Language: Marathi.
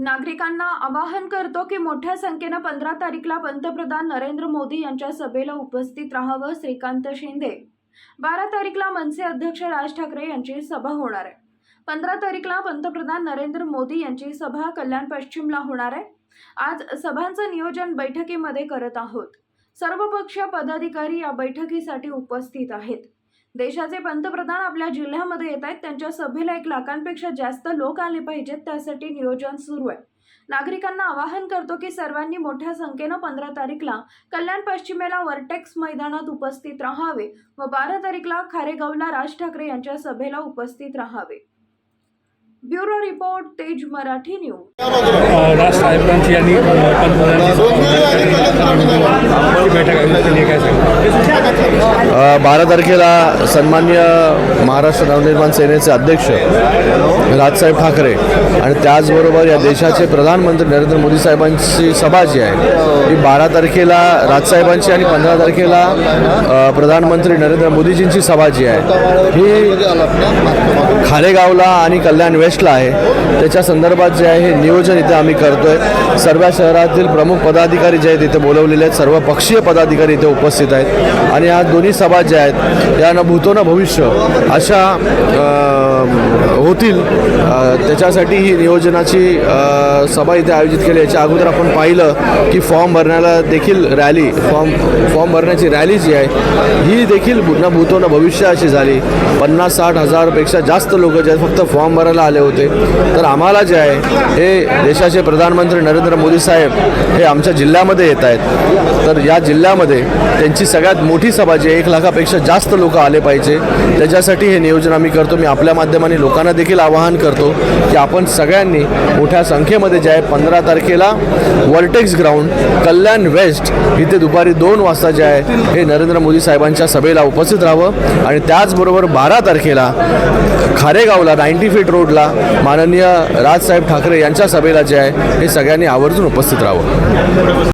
नागरिकांना आवाहन करतो की मोठ्या संख्येनं पंधरा तारीखला पंतप्रधान नरेंद्र मोदी यांच्या सभेला उपस्थित राहावं श्रीकांत शिंदे. बारा तारीखला मनसे अध्यक्ष राज ठाकरे यांची सभा होणार आहे. पंधरा तारीखला पंतप्रधान नरेंद्र मोदी यांची सभा कल्याण पश्चिमला होणार आहे. आज सभांचं नियोजन बैठकीमध्ये करत आहोत. सर्वपक्षीय पदाधिकारी या बैठकीसाठी उपस्थित आहेत. देशाचे पंतप्रधान आपल्या जिल्ह्यामध्ये येत आहेत. त्यांच्या सभेला एक लाखांपेक्षा जास्त लोक आले पाहिजेत. त्यासाठी नियोजन सुरू आहे. नागरिकांना आवाहन करतो की सर्वांनी मोठ्या संख्येनं पंधरा तारीखला कल्याण पश्चिमेला वर्टेक्स मैदानात उपस्थित राहावे व बारा तारीखला खारेगावला राज ठाकरे यांच्या सभेला उपस्थित राहावे. ब्युरो रिपोर्ट तेज मराठी न्यूज. राज साहेबांची आणि पंतप्रधानांची बैठक आयोजित केली आहे काय सांगा अ, बारा तारखेला सन्मान्य महाराष्ट्र नवनिर्माण सेनेचे अध्यक्ष राजसाहेब ठाकरे आणि त्याचबरोबर या देशाचे प्रधानमंत्री नरेंद्र मोदी साहेबांची सभा जी आहे ही बारा तारखेला राजसाहेबांची आणि पंधरा तारखेला प्रधानमंत्री नरेंद्र मोदीजींची सभा जी आहे ही खारेगावला आणि कल्याण वेस्टला आहे. त्याच्या संदर्भात जे आहे हे नियोजन इथे आम्ही करतोय. सर्व शहरातील प्रमुख पदाधिकारी जे आहेत इथे बोलवलेले आहेत. सर्व पक्षीय पदाधिकारी इथे उपस्थित आहेत. आणि या दोन्ही सभा ज्या आहेत या न भूतो न भविष्य. अशा होतील. त्याच्यासाठी ही नियोजनाची सभा इथे आयोजित केली. याच्या अगोदर आपण पाहिलं की फॉर्म भरण्याला देखील रॅली फॉर्म फॉर्म भरण्याची रॅली जी आहे ही देखील भू- न भूतो न भविष्य अशी झाली. पन्नास साठ हजारपेक्षा जास्त लोक जे आहेत फक्त फॉर्म भरायला आले होते. तर आम्हाला जे आहे हे देशाचे प्रधानमंत्री नरेंद्र मोदी साहेब हे आमच्या जिल्ह्यामध्ये येत आहेत. तर या जिल्ह्यामध्ये त्यांची सगळ्यात मोठी सभा जी आहे एक लाखापेक्षा जास्त लोक आले पाहिजे. त्याच्यासाठी हे नियोजन आम्ही करतो. मी आपल्या माध्यमाने लोकांना देखील आवाहन करतो की आपण सगळ्यांनी मोठ्या संख्येमध्ये जे आहे पंधरा तारखेला वर्टेक्स ग्राउंड कल्याण वेस्ट इथे दुपारी दोन वाजता जे आहे हे नरेंद्र मोदी साहेबांच्या सभेला उपस्थित राहावं. आणि त्याचबरोबर बारा तारखेला खारेगावला नाईन्टी फीट रोडला माननीय राजसाहेब ठाकरे यांच्या सभेला जे आहे हे सगळ्यांनी आवर्जून उपस्थित राहावं.